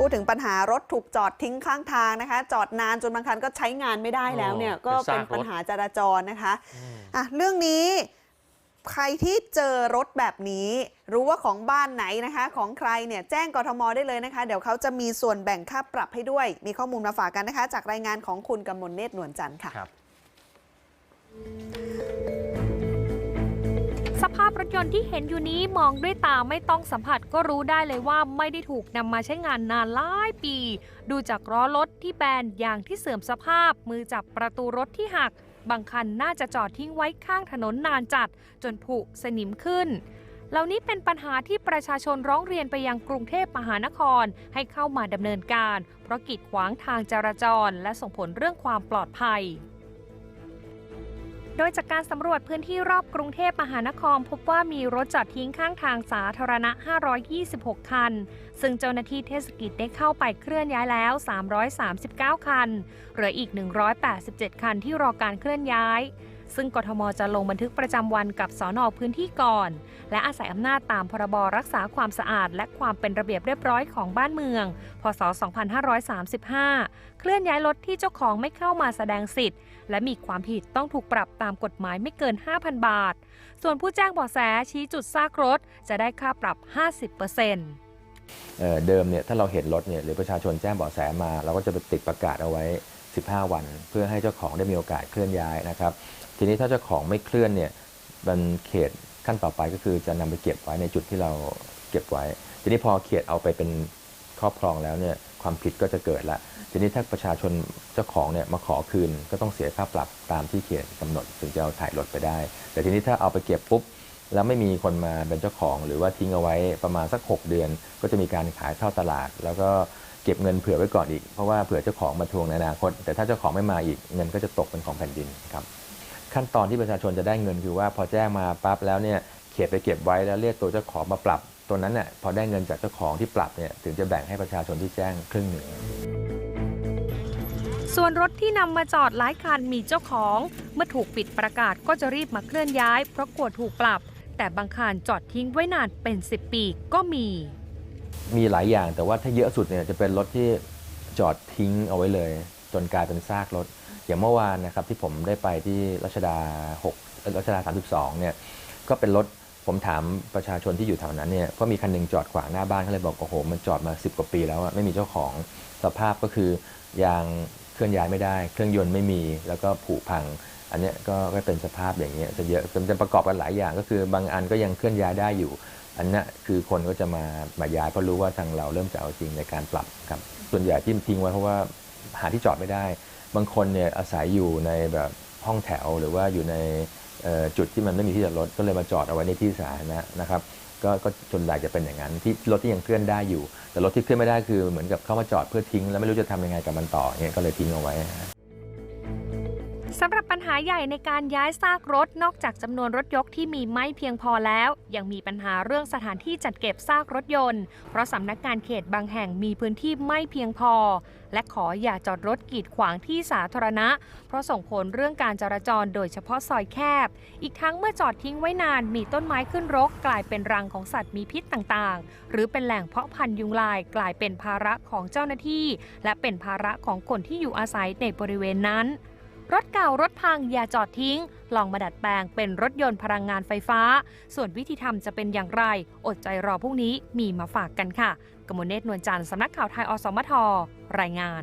พูดถึงปัญหารถถูกจอดทิ้งข้างทางนะคะ จอดนานจนบางคันก็ใช้งานไม่ได้แล้วเนี่ยโอ้ก็เป็นเป็นซากรถปัญหาจราจรนะคะอืมอะเรื่องนี้ใครที่เจอรถแบบนี้ รู้ว่าของบ้านไหนนะคะ ของใครเนี่ยแจ้งกทมได้เลยนะคะ เดี๋ยวเขาจะมีส่วนแบ่งค่าปรับให้ด้วย มีข้อมูลมาฝากกันนะคะ จากรายงานของคุณกำมลเนตรนวลจันทร์ค่ะครับสภาพรถยนต์ที่เห็นอยู่นี้มองด้วยตาไม่ต้องสัมผัสก็รู้ได้เลยว่าไม่ได้ถูกนำมาใช้งานนานหลายปี ดูจากล้อรถที่แบนยางที่เสื่อมสภาพ มือจับประตูรถที่หัก บางคันน่าจะจอดทิ้งไว้ข้างถนนนานจัด จนผุสนิมขึ้นเหล่านี้เป็นปัญหาที่ประชาชนร้องเรียนไปยังกรุงเทพมหานครให้เข้ามาดำเนินการ เพราะกีดขวางทางจราจร และส่งผลเรื่องความปลอดภัย โดยจากการสำรวจพื้นที่รอบกรุงเทพมหานคร พบว่ามีรถจอดทิ้งข้างทางสาธารณะ 526 คัน ซึ่งเจ้าหน้าที่เทศกิจได้เข้าไปเคลื่อนย้ายแล้ว 339 คันเหลืออีก 187 คันที่รอการเคลื่อนย้าย ซึ่งกทมจะลงบันทึกประจำวันกับสอนอพื้นที่ก่อน และอาศัยอำนาจตามพรบรักษาความสะอาด และความเป็นระเบียบเรียบร้อยของบ้านเมือง พศ 2535 เคลื่อนย้ายรถที่เจ้าของไม่เข้ามาแสดงสิทธิ์ และมีความผิดต้องถูกปรับตามกฎหมายไม่เกิน 5,000 บาท ส่วนผู้แจ้งเบาะแสชี้จุดซากรถ จะได้ค่าปรับ 50%เอ่อเดิมเนี่ยถ้าเราเห็นรถเนี่ยหรือประชาชนแจ้งเบาะแสมา เราก็จะไปติดประกาศเอาไว้ 15 วัน เพื่อให้เจ้าของได้มีโอกาสเคลื่อนย้ายนะครับ ทีนี้ถ้าเจ้าของไม่เคลื่อนเนี่ยมันเขตขั้นต่อไปก็คือจะนำไปเก็บไว้ในจุดที่เราเก็บไว้ ทีนี้พอเขตเอาไปเป็นครอบครองแล้วเนี่ยความผิดก็จะเกิดละ ทีนี้ถ้าประชาชนเจ้าของเนี่ยมาขอคืนก็ต้องเสียค่าปรับตามที่เขตกำหนดถึงจะเอาถ่ายรถไปได้ แต่ทีนี้ถ้าเอาไปเก็บปุ๊บแล้วไม่มีคนมาเป็นเจ้าของ หรือว่าทิ้งเอาไว้ประมาณสัก 6 เดือน ก็จะมีการขายเข้าตลาด แล้วก็เก็บเงินเผื่อไว้ก่อนอีก เพราะว่าเผื่อเจ้าของมาทวงในอนาคต แต่ถ้าเจ้าของไม่มาอีกเงินก็จะตกเป็นของแผ่นดินครับ ขั้นตอนที่ประชาชนจะได้เงินคือว่าพอแจ้งมาปั๊บแล้วเนี่ยเขตไปเก็บไว้แล้วเรียกตัวเจ้าของมาปรับตัวนั้นเนี่ยพอได้เงินจากเจ้าของที่ปรับเนี่ยถึงจะแบ่งให้ประชาชนที่แจ้งครึ่งหนึ่งส่วนรถที่นำมาจอดหลายคันมีเจ้าของ เมื่อถูกปิดประกาศก็จะรีบมาเคลื่อนย้าย เพราะกลัวถูกปรับ แต่บางคันจอดทิ้งไว้นานเป็น 10 ปีก็มี มีหลายอย่างแต่ว่าถ้าเยอะสุดเนี่ยจะเป็นรถที่จอดทิ้งเอาไว้เลย จนกลายเป็นซากรถ อย่างเมื่อวานนะครับที่ผมได้ไปที่รัชดา6รัชดา 32 เนี่ยก็เป็นรถผมถามประชาชนที่อยู่แถวนั้นเนี่ยก็มีคันหนึงจอดขวางหน้าบ้านเขาเลยบอกโอ้โหมันจอดมา 10 กว่าปีแล้วไม่มีเจ้าของสภาพก็คือยางเคลื่อนย้ายไม่ได้ เครื่องยนต์ไม่มีแล้วก็ผุพัง อันนี้ก็เป็นสภาพอย่างเงี้ยจะเยอะจะประกอบกันหลายอย่างก็คือบางอันก็ยังเคลื่อนย้ายได้อยู่ อันนี้คือคนก็จะมามาย้ายเพราะรู้ว่าทางเราเริ่มจะเอาจริงในการปรับครับส่วนใหญ่ที่ทิ้งไว้เพราะว่าหาที่จอดไม่ได้ บางคนเนี่ยอาศัยอยู่ในแบบห้องแถวหรือว่าอยู่ในจุดที่มันไม่มีที่จอดรถก็เลยมาจอดเอาไว้ในที่สาธารณะนะครับก็ก็จนใหญ่จะเป็นอย่างนั้นที่รถที่ยังเคลื่อนได้อยู่ แต่รถที่เคลื่อนไม่ได้คือเหมือนกับเข้ามาจอดเพื่อทิ้ง แล้วไม่รู้จะทำยังไงกับมันต่อเนี่ยก็เลยทิ้งเอาไว้ สำหรับปัญหาใหญ่ในการย้ายซากรถนอกจากจำนวนรถยกที่มีไม่เพียงพอแล้ว ยังมีปัญหาเรื่องสถานที่จัดเก็บซากรถยนต์ เพราะสำนักงานเขตบางแห่งมีพื้นที่ไม่เพียงพอ และขออย่าจอดรถกีดขวางที่สาธารณะ เพราะส่งผลเรื่องการจราจรโดยเฉพาะซอยแคบ อีกทั้งเมื่อจอดทิ้งไว้นานมีต้นไม้ขึ้นรก กลายเป็นรังของสัตว์มีพิษต่างๆ หรือเป็นแหล่งเพาะพันธุ์ยุงลายกลายเป็นภาระของเจ้าหน้าที่ และเป็นภาระของคนที่อยู่อาศัยในบริเวณนั้น รถเก่ารถพังอย่าจอดทิ้ง ลองมาดัดแปลงเป็นรถยนต์พลังงานไฟฟ้า ส่วนวิธีทำจะเป็นอย่างไร อดใจรอพรุ่งนี้มีมาฝากกันค่ะ กมลเนตรนวลจันทร์สำนักข่าวไทยอสมทรายงาน